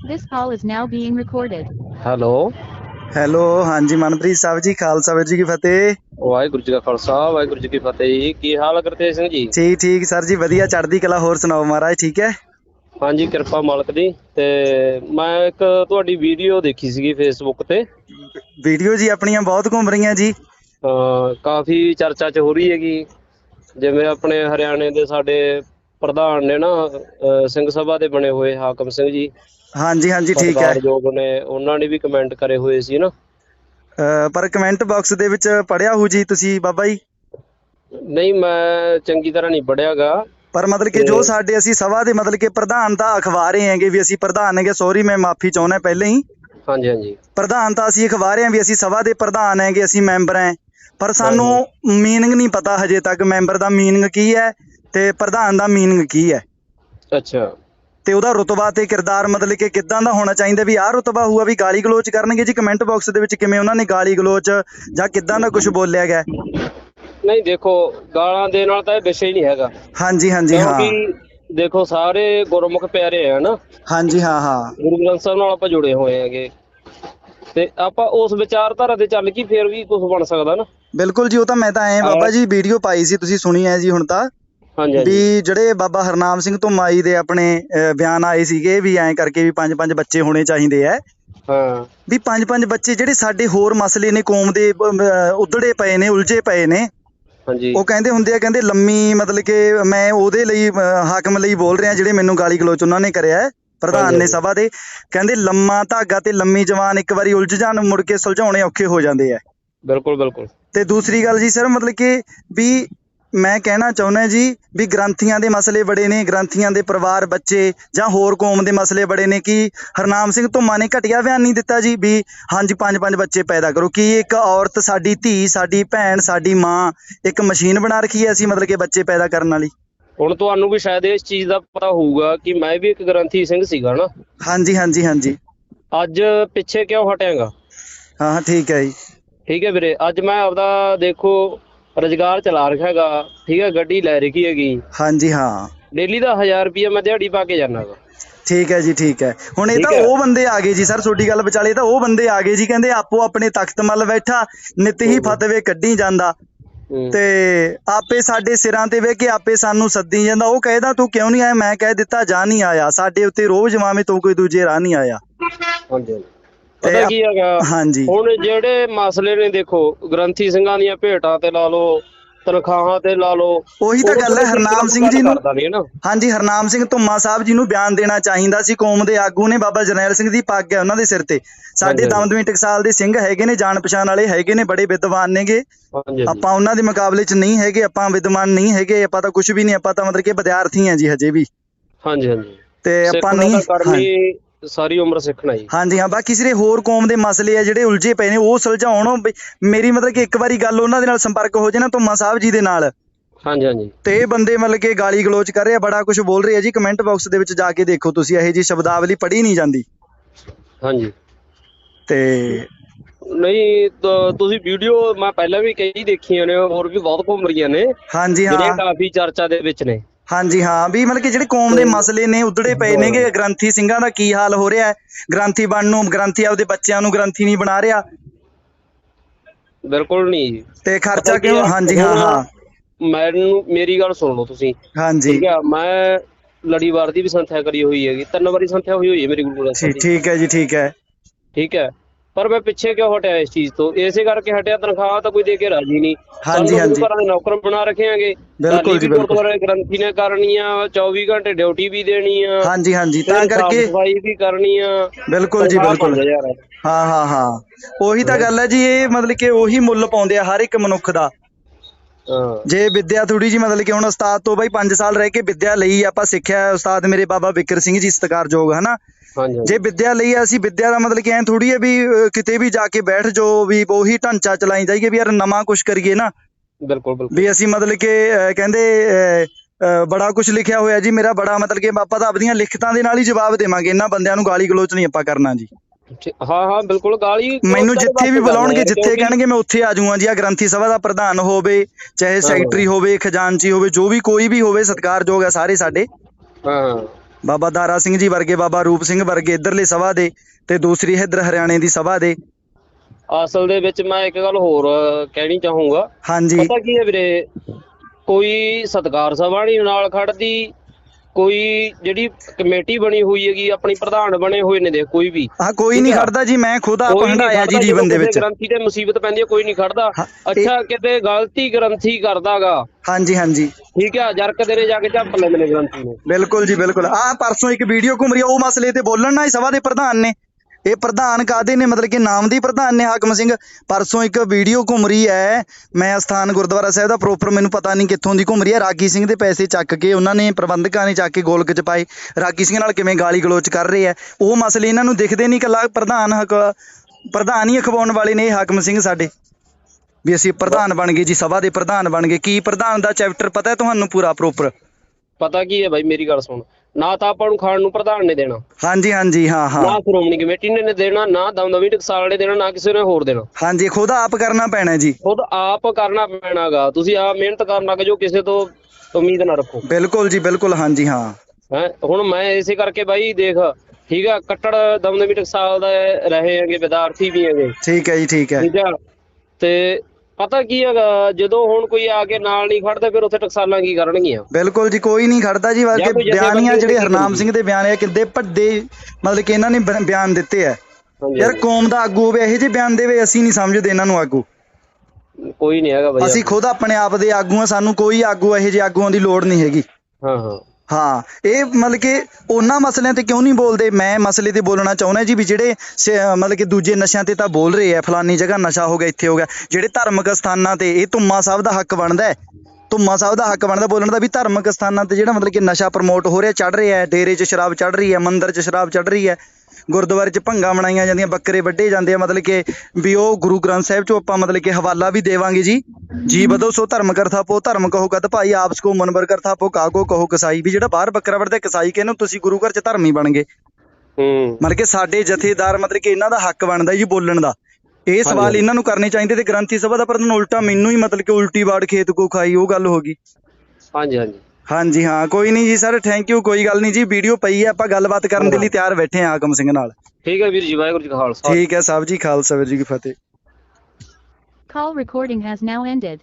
This call is now being recorded. Hello hello ਹਾਂਜੀ ਮਨਪ੍ਰੀਤ ਸਾਹਿਬ ਜੀ ਖਾਲਸਾ ਵੀਰ ਜੀ ਕੀ ਫਤਿਹ? ਵਾਹਿਗੁਰੂ ਜੀ ਕਾ ਖਾਲਸਾ ਵਾਹਿਗੁਰੂ ਜੀ ਕੀ ਫਤਿਹ ਜੀ। ਕੀ ਹਾਲ ਹੈ ਗੁਰਤੇਜ ਸਿੰਘ ਜੀ? ਠੀਕ ਠੀਕ ਸਰ ਜੀ ਵਧੀਆ ਚੜ੍ਹਦੀ ਕਲਾ ਹੋਰ ਸੁਣਾਓ ਮਹਾਰਾਜ ਠੀਕ ਹੈ? ਹਾਂਜੀ ਕਿਰਪਾ ਮਾਲਕ ਦੀ। ਤੇ ਮੈਂ ਇੱਕ ਤੁਹਾਡੀ ਵੀਡੀਓ ਦੇਖੀ ਸੀਗੀ ਫੇਸਬੁੱਕ ਤੇ। ਵੀਡੀਓ ਜੀ ਆਪਣੀਆਂ ਬਹੁਤ ਘੁੰਮ ਰਹੀਆਂ ਜੀ। ਅਹ ਕਾਫੀ ਚਰਚਾ ਚ ਹੋ ਰਹੀ ਹੈਗੀ। ਜਿਵੇਂ ਆਪਣੇ ਹਰਿਆਣੇ ਦੇ ਸਾਡੇ ਪ੍ਰਧਾਨ ਨੇ ਨਾ ਅਹ ਸਿੰਘ ਸਭਾ ਦੇ ਬਣੇ ਹੋਏ ਹਾਕਮ ਸਿੰਘ ਜੀ। ਹਾਂਜੀ ਹਾਂਜੀ ਠੀਕ ਹੈ। ਸਤਿਕਾਰਯੋਗ ਨੇ ਉਹਨਾਂ ਨੇ ਵੀ ਕਮੈਂਟ ਕਰੇ ਹੋਏ ਸੀ ਨਾ। ਪਰ ਕਮੈਂਟ ਬਾਕਸ ਦੇ ਵਿੱਚ ਪੜਿਆ ਹੋ ਜੀ ਤੁਸੀਂ ਬਾਬਾ ਜੀ? ਨਹੀਂ ਮੈਂ ਚੰਗੀ ਤਰ੍ਹਾਂ ਨਹੀਂ ਪੜਿਆਗਾ ਪਰ ਮਤਲਬ ਕਿ ਜੋ ਸਾਡੇ ਅਸੀਂ ਸਭਾ ਦੇ ਮਤਲਬ ਕਿ ਪ੍ਰਧਾਨ ਤਾਂ ਅਖਬਾਰੇ ਹੈਗੇ ਵੀ ਅਸੀਂ ਪ੍ਰਧਾਨ ਹੈਗੇ ਸੌਰੀ ਮੈਂ ਮਾਫੀ ਚਾਹੁੰਦਾ ਪਹਿਲਾਂ ਹੀ। ਹਾਂਜੀ ਹਾਂਜੀ। ਪ੍ਰਧਾਨ ਤਾਂ ਅਸੀਂ ਅਖਬਾਰੇ ਹਾਂ ਵੀ ਅਸੀਂ ਸਭਾ ਦੇ ਪ੍ਰਧਾਨ ਹੈਗੇ ਅਸੀਂ ਮੈਂਬਰ ਹਾਂ। ਪਰ ਸਾਨੂੰ ਮੀਨਿੰਗ ਨਹੀਂ ਪਤਾ ਹਜੇ ਤੱਕ ਮੈਂਬਰ ਦਾ ਮੀਨਿੰਗ ਕੀ ਹੈ ਤੇ ਪ੍ਰਧਾਨ ਦਾ ਮੀਨਿੰਗ ਕੀ ਹੈ। ਅੱਛਾ। ਤੇ ਉਹਦਾ ਰੁਤਬਾ ਤੇ ਕਿਰਦਾਰ ਮਤਲਬ ਕਿ ਕਿੱਦਾਂ ਦਾ ਹੋਣਾ ਚਾਹੀਦਾ ਵੀ ਆਹ ਰੁਤਬਾ ਹੋਊਗਾ ਵੀ ਗਾਲੀ ਗਲੋਚ ਕਰਨਗੇ ਜੀ ਕਮੈਂਟ ਬਾਕਸ ਦੇ ਵਿੱਚ ਕਿਵੇਂ ਉਹਨਾਂ ਨੇ ਗਾਲੀ ਗਲੋਚ ਜਾਂ ਕਿੱਦਾਂ ਦਾ ਕੁਝ ਬੋਲਿਆ ਗਿਆ? ਨਹੀਂ ਦੇਖੋ ਗਾਲਾਂ ਦੇ ਨਾਲ ਤਾਂ ਇਹ ਵਿਸ਼ਾ ਹੀ ਨਹੀਂ ਹੈਗਾ। ਹਾਂਜੀ ਹਾਂਜੀ ਹਾਂ। ਦੇਖੋ ਸਾਰੇ ਗੁਰਮੁਖ ਪਿਆਰੇ ਆ ਨਾ ਹਾਂਜੀ ਹਾਂ ਹਾਂ। ਗੁਰੂ ਗ੍ਰੰਥ ਸਾਹਿਬ ਨਾਲ ਆਪਾਂ ਜੁੜੇ ਹੋਏ ਹੈਗੇ। ਤੇ ਆਪਾਂ ਉਸ ਵਿਚਾਰਧਾਰਾ ਤੇ ਚੱਲ ਕੇ ਫੇਰ ਵੀ ਕੁਝ ਬਣ ਸਕਦਾ ਨਾ। ਬਿਲਕੁਲ ਜੀ ਉਹ ਤਾਂ ਮੈਂ ਤਾਂ ਐ ਬਾਬਾ ਜੀ ਵੀਡੀਓ ਪਾਈ ਸੀ ਤੁਸੀਂ ਸੁਣੀ ਹੈ ਜੀ ਹੁਣ ਤਾਂ। ਵੀ ਜਿਹੜੇ ਬਾਬਾ ਹਰਨਾਮ ਸਿੰਘ ਧੁਮਾਈ ਦੇ ਆਪਣੇ ਬਿਆਨ ਆਏ ਸੀਗੇ ਵੀ ਐਂ ਕਰਕੇ ਵੀ ਪੰਜ ਪੰਜ ਬੱਚੇ ਹੋਣੇ ਚਾਹੀਦੇ ਐ। ਹਾਂ। ਵੀ ਪੰਜ ਪੰਜ ਬੱਚੇ ਜਿਹੜੇ ਸਾਡੇ ਹੋਰ ਮਸਲੇ ਨੇ ਕੌਮ ਦੇ ਉਧੜੇ ਪਏ ਨੇ ਉਲਝੇ ਪਏ ਨੇ ਹਾਂਜੀ। ਉਹ ਕਹਿੰਦੇ ਹੁੰਦੇ ਆ ਕਹਿੰਦੇ ਲੰਮੀ ਮਤਲਬ ਕਿ ਮੈਂ ਉਹਦੇ ਲਈ ਹਾਕਮ ਲਈ ਬੋਲ ਰਿਹਾ ਜਿਹੜੇ ਮੈਨੂੰ ਗਾਲੀ ਗਲੋਚ ਉਹਨਾਂ ਨੇ ਕਰਿਆ ਪ੍ਰਧਾਨ ਨੇ। ਸਭਾ ਦੇ। ਕਹਿੰਦੇ ਲੰਮਾ ਧਾਗਾ ਤੇ ਲੰਮੀ ਜਵਾਨ ਇੱਕ ਵਾਰੀ ਉਲਝ ਜਾਣ ਮੁੜ ਕੇ ਸੁਲਝਾਉਣੇ ਔਖੇ ਹੋ ਜਾਂਦੇ ਆ ਬਿਲਕੁਲ ਬਿਲਕੁਲ। ਤੇ ਦੂਸਰੀ ਗੱਲ ਜੀ ਸਰ ਮਤਲਬ ਕਿ ਵੀ ਮੈਂ ਕਹਿਣਾ ਚਾਹੁੰਦਾ ਜੀ ਵੀ ਗ੍ਰੰਥੀਆਂ ਦੇ ਮਸਲੇ ਬੜੇ ਨੇ ਗ੍ਰੰਥੀਆਂ ਦੇ ਪਰਿਵਾਰ ਬੱਚੇ ਜਾਂ ਹੋਰ ਕੌਮ ਦੇ ਮਸਲੇ ਬੜੇ ਨੇ ਕਿ ਹਰਨਾਮ ਸਿੰਘ ਧੁੰਮਾ ਨੇ ਘਟੀਆ ਬਿਆਨ ਨਹੀਂ ਦਿੱਤਾ ਜੀ ਵੀ ਹਾਂਜੀ ਪੰਜ ਪੰਜ ਬੱਚੇ ਪੈਦਾ ਕਰੋ ਕੀ ਇੱਕ ਔਰਤ ਸਾਡੀ ਧੀ ਸਾਡੀ ਭੈਣ ਸਾਡੀ ਮਾਂ ਇੱਕ ਮਸ਼ੀਨ ਬਣਾ ਰੱਖੀ ਹੈ ਅਸੀਂ ਮਤਲਬ ਕਿ ਬੱਚੇ ਪੈਦਾ ਕਰਨ ਵਾਲੀ। ਹੁਣ ਤੁਹਾਨੂੰ ਵੀ ਸ਼ਾਇਦ ਇਸ ਚੀਜ਼ ਦਾ ਪਤਾ ਹੋਊਗਾ ਕਿ ਮੈਂ ਵੀ ਇੱਕ ਗ੍ਰੰਥੀ ਸਿੰਘ ਸੀਗਾ ਨਾ। ਹਾਂਜੀ ਹਾਂਜੀ ਹਾਂਜੀ। ਅੱਜ ਪਿੱਛੇ ਕਿਉਂ ਹਟਿਆਗਾ? ਹਾਂ ਹਾਂ ਠੀਕ ਹੈ ਜੀ। ਠੀਕ ਹੈ ਵੀਰੇ ਅੱਜ ਮੈਂ ਆਪਦਾ ਦੇਖੋ ਰੁਜ਼ਗਾਰ ਚਲਾ ਰੱਖਿਆ ਹੈਗਾ ਠੀਕ ਹੈ ਗੱਡੀ ਲੈ ਰੱਖੀ ਹੈਗੀ। ਹਾਂਜੀ ਹਾਂ। ਡੇਲੀ ਦਾ 1000 ਰੁਪਏ ਮੈਂ ਦਿਹਾੜੀ ਪਾ ਕੇ ਜਾਣਾਗਾ ਠੀਕ ਹੈ ਜੀ ਠੀਕ ਹੈ। ਹੁਣ ਇਹ ਤਾਂ। ਉਹ ਬੰਦੇ ਆ ਗਏ ਜੀ ਸਰ ਤੁਹਾਡੀ ਗੱਲ ਵਿਚਾਲੇ ਤਾਂ ਉਹ ਬੰਦੇ ਆ ਗਏ ਜੀ ਕਹਿੰਦੇ ਆਪੋ ਆਪਣੇ ਤਖਤ ਮੱਲ ਬੈਠਾ ਨਿਤ ਹੀ ਫਤਵੇ ਕੱਢੀ ਜਾਂਦਾ। ਤੇ ਆਪੇ ਸਾਡੇ ਸਿਰਾਂ ਤੇ ਵੇ ਕੇ ਆਪੇ ਸਾਨੂੰ ਸੱਦੀ ਜਾਂਦਾ। ਉਹ ਕਹਿੰਦਾ ਤੂੰ ਕਿਉਂ ਨਹੀਂ ਆਇਆ? ਮੈਂ ਕਹਿ ਦਿੱਤਾ ਜਾ ਨਹੀਂ ਆਇਆ। ਸਾਡੇ ਉੱਤੇ ਰੋਜ਼ ਮਾਵੇਂ ਤੂੰ ਕੋਈ ਦੂਜੇ ਰਾਹ ਨਹੀਂ ਆਇਆ। ਹਾਂਜੀ। ਪਤਾ ਕੀ ਹੈਗਾ? ਹਾਂਜੀ। ਹੁਣ ਜਿਹੜੇ ਮਸਲੇ ਨੇ ਦੇਖੋ ਗ੍ਰੰਥੀ ਸਿੰਘਾਂ ਦੀਆਂ ਭੇਟਾਂ ਤੇ ਲਾ ਲਓ ਤਨਖਾਹਾਂ ਤੇ ਲਾ ਲਓ ਉਹੀ ਤਾਂ ਗੱਲ ਹੈ ਹਰਨਾਮ ਸਿੰਘ ਜੀ ਨੂੰ ਹਾਂਜੀ ਹਰਨਾਮ ਸਿੰਘ ਧੁੰਮਾ ਸਾਹਿਬ ਜੀ ਨੂੰ ਬਿਆਨ ਦੇਣਾ ਚਾਹੀਦਾ ਸੀ ਕੌਮ ਦੇ ਆਗੂ ਨੇ ਬਾਬਾ ਜਰਨੈਲ ਸਿੰਘ ਦੀ ਪੱਗ ਹੈ ਉਹਨਾਂ ਦੇ ਸਿਰ ਤੇ। ਸਾਡੇ। ਦਮਦਮੀ ਟਕਸਾਲ ਦੇ ਸਿੰਘ ਹੈਗੇ ਨੇ ਜਾਣ ਪਛਾਣ ਵਾਲੇ ਹੈਗੇ ਨੇ ਬੜੇ ਵਿਦਵਾਨ ਨੇਗੇ। ਆਪਾਂ ਉਹਨਾਂ ਦੇ ਮੁਕਾਬਲੇ 'ਚ ਨਹੀਂ ਹੈਗੇ ਆਪਾਂ ਵਿਦਵਾਨ ਨਹੀਂ ਹੈਗੇ ਆਪਾਂ ਤਾਂ ਕੁਝ ਵੀ ਨਹੀਂ ਆਪਾਂ ਤਾਂ ਮਤਲਬ ਕਿ ਵਿਦਿਆਰਥੀ ਹਾਂ ਜੀ ਹਜੇ ਵੀ। ਹਾਂਜੀ ਹਾਂਜੀ। ਤੇ ਆਪਾਂ ਨਹੀਂ ਸਾਰੀ ਉਮਰ ਸਿੱਖਣਾ ਜੀ। ਹਾਂਜੀ ਹਾਂ ਬਾਕੀ ਸਿਰੇ ਹੋਰ ਕੌਮ ਦੇ ਮਸਲੇ ਆ ਜਿਹੜੇ ਉਲਝੇ ਪਏ ਨੇ ਉਹ ਸੁਲਝਾਉਣ ਵੀ ਮੇਰੀ ਮਤਲਬ ਕਿ ਇੱਕ ਵਾਰੀ ਗੱਲ ਉਹਨਾਂ ਦੇ ਨਾਲ ਸੰਪਰਕ ਹੋ ਜੇ ਨਾ ਧੁੰਮਾ ਸਾਹਿਬ ਜੀ ਦੇ ਨਾਲ। ਹਾਂਜੀ ਹਾਂਜੀ। ਤੇ ਇਹ ਬੰਦੇ ਮਤਲਬ ਕਿ ਗਾਲੀ ਗਲੋਚ ਕਰ ਰਹੇ ਆ ਬੜਾ ਕੁਝ ਬੋਲ ਰਹੇ ਆ ਜੀ। ਕਮੈਂਟ ਬਾਕਸ ਦੇ ਵਿੱਚ ਜਾ ਕੇ ਦੇਖੋ ਤੁਸੀਂ ਇਹੋ ਜੀ ਸ਼ਬਦਾਵਲੀ ਪੜ੍ਹੀ ਨਹੀਂ ਜਾਂਦੀ। ਹਾਂਜੀ। ਤੇ ਨਹੀਂ ਤਾਂ ਤੁਸੀਂ ਵੀਡੀਓ ਮੈਂ ਪਹਿਲਾਂ ਵੀ ਕਈ ਦੇਖੀਆਂ ਨੇ ਹੋਰ ਵੀ ਬਹੁਤ ਘੁੰਮ ਰਹੀਆਂ ਨੇ। ਹਾਂਜੀ ਜਿਹੜੀਆਂ ਹਾਂ ਕਾਫੀ ਚਰਚਾ ਦੇ ਵਿੱਚ ਨੇ। ਹਾਂਜੀ ਹਾਂ ਵੀ ਮਤਲਬ ਕਿ ਜਿਹੜੇ ਕੌਮ ਦੇ ਮਸਲੇ ਨੇ ਉਧੜੇ ਪਏ ਨੇਗੇ ਗ੍ਰੰਥੀ ਸਿੰਘਾਂ ਦਾ ਕੀ ਹਾਲ ਹੋ ਰਿਹਾ ਹੈ? ਗ੍ਰੰਥੀ ਬਣਨ ਨੂੰ ਗ੍ਰੰਥੀ ਆਪਦੇ ਬੱਚਿਆਂ ਨੂੰ ਗ੍ਰੰਥੀ ਨਹੀਂ ਬਣਾ ਰਿਹਾ? ਬਿਲਕੁਲ ਨਹੀਂ ਜੀ। ਤੇ ਖਰਚਾ ਕੀ ਕਿਉਂ? ਆ, ਹਾਂਜੀ ਹਾਂ ਹਾਂ। ਮੈਨੂੰ ਮੇਰੀ ਗੱਲ ਸੁਣ ਲਓ ਤੁਸੀਂ। ਹਾਂਜੀ। ਠੀਕ ਹੈ ਮੈਂ ਲੜੀਵਾਰ ਦੀ ਵੀ ਸੰਥਿਆ ਕਰੀ ਹੋਈ ਹੈਗੀ। ਤਿੰਨ ਵਾਰੀ ਸੰਥਿਆ ਹੋਈ ਹੋਈ ਹੈ ਮੇਰੀ ਗੁਰੂ ਗ੍ਰੰਥ ਸਾਹਿਬ ਠੀਕ ਦੀ ਠੀਕ ਹੈ ਜੀ ਠੀਕ ਹੈ। ਠੀਕ ਹੈ। ਪਰ ਮੈਂ ਪਿੱਛੇ ਕਿਉਂ ਹਟਿਆ ਇਸ ਚੀਜ਼ ਤੋਂ? ਇਸੇ ਕਰਕੇ ਹਟਿਆ ਤਨਖਾਹ ਤਾਂ ਕੋਈ ਦੇ ਕੇ ਰਾਜੀ ਨਹੀਂ। ਹਾਂਜੀ, ਹਾਂਜੀ। ਦੇ ਨੌਕਰ ਬਣਾ ਰੱਖਿਆਂਗੇ। ਬਿਲਕੁਲ ਜੀ, ਬਿਲਕੁਲ। ਗ੍ਰੰਥੀ ਨੇ ਕਰਨੀ ਆ 24 ਘੰਟੇ ਡਿਊਟੀ ਵੀ ਦੇਣੀ ਆ। ਹਾਂਜੀ ਹਾਂਜੀ। ਤਾਂ ਕਰਕੇ ਸਫ਼ਾਈ ਵੀ ਕਰਨੀ ਆ। ਬਿਲਕੁਲ ਜੀ ਬਿਲਕੁਲ। 5000 ਹੈ। ਹਾਂ ਹਾਂ। ਉਹੀ ਤਾਂ ਗੱਲ ਹੈ ਜੀ ਇਹ ਮਤਲਬ ਕਿ ਉਹੀ ਮੁੱਲ ਪਾਉਂਦੇ ਆ ਹਰ ਇੱਕ ਮਨੁੱਖ ਦਾ। ਜੇ ਵਿਦਿਆ ਥੋੜੀ ਜੀ ਮਤਲਬ ਕਿ ਹੁਣ ਉਸਤਾਦ ਤੋਂ ਬਾਈ 5 ਸਾਲ ਰਹਿ ਕੇ ਵਿਦਿਆ ਲਈ ਆਪਾਂ ਸਿੱਖਿਆ ਉਸਤਾਦ ਮੇਰੇ ਬਾਬਾ ਵਿਕਰ ਸਿੰਘ ਜੀ ਸਤਿਕਾਰਯੋਗ ਹਨਾ। ਜੇ ਵਿਦਿਆ ਲਈ ਅਸੀਂ ਵਿਦਿਆ ਦਾ ਮਤਲਬ ਕਿ ਐ ਥੋੜੀ ਹੈ ਵੀ ਕਿਤੇ ਵੀ ਜਾ ਕੇ ਬੈਠ ਜੋ ਵੀ ਉਹੀ ਢਾਂਚਾ ਚਲਾਈ ਜਾਈਏ ਵੀ ਯਾਰ ਨਵਾਂ ਕੁਝ ਕਰੀਏ ਨਾ। ਬਿਲਕੁਲ ਬਿਲਕੁਲ। ਵੀ ਅਸੀਂ ਮਤਲਬ ਕਿ ਕਹਿੰਦੇ ਬੜਾ ਕੁਝ ਲਿਖਿਆ ਹੋਇਆ ਜੀ ਮੇਰਾ ਬੜਾ ਮਤਲਬ ਕਿ ਆਪਾਂ ਤਾਂ ਆਪਣੀਆਂ ਲਿਖਤਾਂ ਦੇ ਨਾਲ ਹੀ ਜਵਾਬ ਦੇਵਾਂਗੇ ਇਹਨਾਂ ਬੰਦਿਆਂ ਨੂੰ ਗਾਲੀ ਗਲੋਚ ਨਹੀਂ ਆਪਾਂ ਕਰਨਾ ਜੀ। ਹਾਂ ਹਾਂ ਬਿਲਕੁਲ ਗਾਲੀ ਮੈਨੂੰ ਜਿੱਥੇ ਵੀ ਬੁਲਾਉਣਗੇ ਜਿੱਥੇ ਕਹਿਣਗੇ ਮੈਂ ਉੱਥੇ ਆ ਜਾਊਂਗਾ ਜੀ ਆ ਗ੍ਰੰਥੀ ਸਭਾ ਦਾ ਪ੍ਰਧਾਨ ਹੋਵੇ ਚਾਹੇ ਸੈਕਟਰੀ ਹੋਵੇ ਖਜ਼ਾਨਚੀ ਹੋਵੇ ਜੋ ਵੀ ਕੋਈ ਵੀ ਹੋਵੇ ਸਤਿਕਾਰਯੋਗ ਹੈ ਸਾਰੇ ਸਾਡੇ। ਹਾਂ ਬਾਬਾ ਦਾਰਾ ਸਿੰਘ ਜੀ ਵਰਗੇ ਬਾਬਾ ਰੂਪ ਸਿੰਘ ਵਰਗੇ ਇਧਰਲੇ ਸਭਾ ਦੇ ਤੇ ਦੂਸਰੀ ਇੱਧਰ ਹਰਿਆਣੇ ਦੀ ਸਭਾ ਦੇ। ਅਸਲ ਦੇ ਵਿੱਚ ਮੈਂ ਇੱਕ ਗੱਲ ਹੋਰ ਕਹਿਣੀ ਚਾਹੂੰਗਾ। ਹਾਂਜੀ। ਪਤਾ ਕੀ ਹੈ ਵੀਰੇ ਕੋਈ ਸਤਕਾਰ ਸਭਾ ਨਹੀਂ ਨਾਲ ਖੜਦੀ ਕੋਈ ਜਿਹੜੀ ਕਮੇਟੀ ਬਣੀ ਹੋਈ ਹੈਗੀ ਆਪਣੀ ਪ੍ਰਧਾਨ ਬਣੇ ਹੋਏ ਨੇ ਦੇ ਕੋਈ ਵੀ। ਹਾਂ ਕੋਈ ਨਹੀਂ ਖੜਦਾ ਜੀ ਮੈਂ ਖੁਦ ਆਪ ਹੰਡਾਇਆ ਜੀ ਜੀਵਨ ਦੇ ਵਿੱਚ। ਗ੍ਰੰਥੀ ਤੇ ਮੁਸੀਬਤ ਪੈਂਦੀ ਹੈ ਕੋਈ ਨਹੀਂ ਖੜਦਾ। ਹਾਂ, ਅੱਛਾ ਕਿਤੇ ਗਲਤੀ ਗ੍ਰੰਥੀ ਕਰਦਾਗਾ। ਹਾਂਜੀ ਹਾਂਜੀ। ਠੀਕ ਹੈ ਜਰਕ ਨੇ ਜਾ ਕੇ ਝੱਪ ਲੈਂਦੇ ਨੇ ਗ੍ਰੰਥੀ ਨੂੰ। ਬਿਲਕੁਲ ਜੀ ਬਿਲਕੁਲ। ਆਹ ਪਰਸੋਂ ਇੱਕ ਵੀਡੀਓ ਘੁੰਮ ਰਹੀ ਆ ਉਹ ਮਸਲੇ ਤੇ ਬੋਲਣ ਨਾ ਇਹ ਸਭਾ ਦੇ ਪ੍ਰਧਾਨ ਨੇ। ਇਹ ਪ੍ਰਧਾਨ ਕਾਦੇ ਨੇ? ਮਤਲਬ ਕਿ ਨਾਮ ਦੀ ਪ੍ਰਧਾਨ ਨੇ ਹਾਕਮ ਸਿੰਘ। ਪਰਸੋਂ ਇੱਕ ਵੀਡੀਓ ਘੁੰਮ ਰਹੀ ਹੈ। ਮੈਂ ਅਸਥਾਨ ਗੁਰਦੁਆਰਾ ਸਾਹਿਬ ਦਾ ਪ੍ਰੋਪਰ ਮੈਨੂੰ ਪਤਾ ਨਹੀਂ ਕਿੱਥੋਂ ਦੀ ਘੁੰਮ ਰਹੀ ਹੈ। ਰਾਗੀ ਸਿੰਘ ਦੇ ਪੈਸੇ ਚੱਕ ਕੇ ਉਹਨਾਂ ਨੇ ਪ੍ਰਬੰਧਕਾਂ ਨੇ ਚੱਕ ਕੇ ਗੋਲਕ ਚ ਪਾਏ। ਰਾਗੀ ਸਿੰਘ ਨਾਲ ਕਿਵੇਂ ਗਾਲੀ ਗਲੋਚ ਕਰ ਰਹੇ ਆ ਉਹ ਮਸਲੇ ਇਹਨਾਂ ਨੂੰ ਦਿਖਦੇ ਨਹੀਂ ਕੱਲਾ ਪ੍ਰਧਾਨ ਹਕ ਪ੍ਰਧਾਨ ਹੀ ਅਖਵਾਉਣ ਵਾਲੇ ਨੇ ਹਾਕਮ ਸਿੰਘ ਸਾਡੇ। ਵੀ ਅਸੀਂ ਪ੍ਰਧਾਨ ਬਣ ਗਏ ਜੀ, ਸਭਾ ਦੇ ਪ੍ਰਧਾਨ ਬਣ ਗਏ। ਕੀ ਪ੍ਰਧਾਨ ਦਾ ਚੈਪਟਰ ਪਤਾ ਹੈ ਤੁਹਾਨੂੰ ਪੂਰਾ ਪ੍ਰੋਪਰ ਪਤਾ ਕੀ ਹੈ ਬਾਈ, ਮੇਰੀ ਗੱਲ ਸੁਣ। ਨਾ ਤਾਂ ਆਪਾਂ ਨੂੰ ਖਾਣ ਨੂੰ ਪ੍ਰਧਾਨ ਨੇ ਦੇਣਾ। ਹਾਂਜੀ ਹਾਂਜੀ ਹਾਂ ਹਾਂ। ਨਾ ਸ਼੍ਰੋਮਣੀ ਕਮੇਟੀ ਨੇ ਦੇਣਾ ਨਾ ਦਮਦਮੀ ਟਕਸਾਲ ਨੇ ਦੇਣਾ ਨਾ ਕਿਸੇ ਨੇ ਹੋਰ ਦੇਣਾ। ਹਾਂਜੀ ਖੁਦ ਆਪ ਕਰਨਾ ਪੈਣਾ ਜੀ। ਖੁਦ ਆਪ ਕਰਨਾ ਪੈਣਾਗਾ। ਤੁਸੀਂ ਆਪ ਮਿਹਨਤ ਕਰਨ ਲੱਗ ਜਾਓ ਕਿਸੇ ਤੋਂ ਉਮੀਦ ਨਾ ਰੱਖੋ। ਬਿਲਕੁਲ ਜੀ ਬਿਲਕੁਲ ਹਾਂਜੀ ਹਾਂ। ਹੈ ਹੁਣ ਮੈਂ ਇਸੇ ਕਰਕੇ ਬਾਈ ਦੇਖ ਠੀਕ ਆ ਕੱਟੜ ਦਮਦਮੀ ਟਕਸਾਲ ਦਾ ਰਹੇ ਹੈਗੇ ਵਿਦਿਆਰਥੀ ਵੀ ਹੈਗੇ। ਠੀਕ ਹੈ ਜੀ ਠੀਕ ਹੈ। ਠੀਕ ਆ। ਤੇ ਪਤਾ ਕੀ ਹੈਗਾ ਜਦੋਂ ਹੁਣ ਕੋਈ ਆ ਕੇ ਨਾਲ ਨਹੀਂ ਖੜਦਾ ਫਿਰ ਉੱਥੇ ਟਕਸਾਲਾਂ ਕੀ ਕਰਨਗੀਆਂ? ਬਿਲਕੁਲ ਜੀ ਕੋਈ ਨਹੀਂ ਖੜਦਾ ਜੀ ਜਥੇਬੰਦੀ ਬਿਆਨੀਆਂ ਜਿਹੜੇ ਹਰਨਾਮ। ਸਿੰਘ ਦੇ ਬਿਆਨ ਆ ਕਿੱਦੇ ਵੱਡੇ ਮਤਲਬ ਕਿ ਇਹਨਾਂ ਨੇ ਬਿਆਨ ਦਿੱਤੇ ਆ। ਯਾਰ ਕੌਮ ਦਾ ਆਗੂ ਹੋਵੇ ਇਹੋ ਜਿਹੇ ਬਿਆਨ ਦੇਵੇ ਅਸੀਂ ਨਹੀਂ ਸਮਝਦੇ ਇਹਨਾਂ ਨੂੰ ਆਗੂ। ਕੋਈ ਨਹੀਂ ਹੈਗਾ ਬਾਈ ਅਸੀਂ ਖੁਦ ਆਪਣੇ ਆਪ ਦੇ ਆਗੂ ਆ ਸਾਨੂੰ ਕੋਈ ਆਗੂ ਇਹੋ ਜਿਹੇ ਆਗੂਆਂ ਦੀ ਲੋੜ ਨਹੀਂ ਹੈਗੀ। ਹਾਂ ਹਾਂ। ਹਾਂ, ਇਹ ਮਤਲਬ ਕਿ ਉਹਨਾਂ ਮਸਲਿਆਂ ਤੇ ਕਿਉਂ ਨਹੀਂ ਬੋਲਦੇ? ਮੈਂ ਮਸਲੇ ਤੇ ਬੋਲਣਾ ਚਾਹੁੰਦਾ ਜੀ ਵੀ ਜਿਹੜੇ ਸ- ਮਤਲਬ ਕਿ ਦੂਜੇ ਨਸ਼ਿਆਂ ਤੇ ਤਾਂ ਬੋਲ ਰਹੇ ਆ, ਫਲਾਨੀ ਜਗ੍ਹਾ ਨਸ਼ਾ ਹੋ ਗਿਆ, ਇੱਥੇ ਹੋ ਗਿਆ। ਜਿਹੜੇ ਧਾਰਮਿਕ ਸਥਾਨਾਂ ਤੇ ਇਹ ਧੁੰਮਾ ਸਾਹਿਬ ਦਾ ਹੱਕ ਬਣਦਾ ਹੈ। ਧੁੰਮਾ ਸਾਹਿਬ ਦਾ ਹੱਕ ਬਣਦਾ ਬੋਲਣ ਦਾ ਵੀ ਧਾਰਮਿਕ ਸਥਾਨਾਂ ਤੇ ਜਿਹੜਾ ਮਤਲਬ ਕਿ ਨਸ਼ਾ ਪ੍ਰਮੋਟ ਹੋ ਰਿਹਾ ਚੜ ਰਿਹਾ ਹੈ, ਡੇਰੇ 'ਚ ਸ਼ਰਾਬ ਚੜ ਰਹੀ ਹੈ, ਮੰਦਿਰ 'ਚ ਸ਼ਰਾਬ ਚੜ ਰਹੀ ਹੈ। ਗੁਰਦੁਆਰੇ 'ਚ ਭੰਗਾਂ ਬਣਾਈਆਂ ਜਾਂਦੀਆਂ ਬੱਕਰੇ ਵੱਢੇ ਜਾਂਦੇ ਆ ਮਤਲਬ ਕਿ ਵੀ ਉਹ ਗੁਰੂ ਗ੍ਰੰਥ ਸਾਹਿਬ 'ਚੋਂ ਆਪਾਂ ਮਤਲਬ ਕਿ ਹਵਾਲਾ ਵੀ ਦੇਵਾਂਗੇ ਜੀ। ਜੀ ਬਦੋ ਸੋ ਧਰਮ ਕਰ ਥਾਪੋ ਧਰਮ ਕਹੋ ਕਤ ਭਾਈ ਆਪਸ ਕੋ ਮਨਬਰ ਕਰ ਥਾਪੋ ਕਾਗੋ ਕਹੋ ਕਸਾਈ। ਵੀ ਜਿਹੜਾ ਬਾਹਰ ਬੱਕਰਾ ਵੜਦਾ ਕਸਾਈ ਕਹਿੰਦੇ ਤੁਸੀਂ ਗੁਰੂ ਘਰ 'ਚ ਧਰਮੀ ਬਣ ਗਏ। ਹੂੰ। ਮਤਲਬ ਕਿ ਸਾਡੇ ਜਥੇਦਾਰ ਮਤਲਬ ਕਿ ਇਹਨਾਂ ਦਾ ਹੱਕ ਬਣਦਾ ਜੀ ਬੋਲਣ ਦਾ। ਇਹ ਸਵਾਲ। ਇਹਨਾਂ ਨੂੰ ਕਰਨੇ ਚਾਹੀਦੇ ਤੇ ਗ੍ਰੰਥੀ ਸਭਾ ਦਾ ਪ੍ਰਧਾਨ ਉਲਟਾ ਮੈਨੂੰ ਹੀ ਮਤਲਬ ਕਿ ਉਲਟੀ ਬਾੜ ਖੇਤ ਕੋ ਖਾਈ ਉਹ ਗੱਲ ਹੋ ਗਈ। ਹਾਂਜੀ ਹਾਂਜੀ। ਹਾਂਜੀ ਹਾਂ ਕੋਈ ਨਹੀਂ ਜੀ ਸਰ ਥੈਂਕ ਯੂ ਕੋਈ ਗੱਲ ਨਹੀਂ ਜੀ ਵੀਡੀਓ ਪਈ ਹੈ ਆਪਾਂ ਗੱਲਬਾਤ ਕਰਨ ਦੇ ਲਈ ਤਿਆਰ ਬੈਠੇ ਹਾਂ ਆਕਮ ਸਿੰਘ ਨਾਲ। ਠੀਕ ਹੈ ਵੀਰ ਜੀ ਵਾਹਿਗੁਰੂ ਜੀ ਕਾ ਖਾਲਸਾ। ਠੀਕ ਹੈ ਸਾਹਿਬ ਜੀ ਖਾਲਸਾ ਵੀਰ ਜੀ ਕੀ ਫਤਿਹ। Call recording has now ended.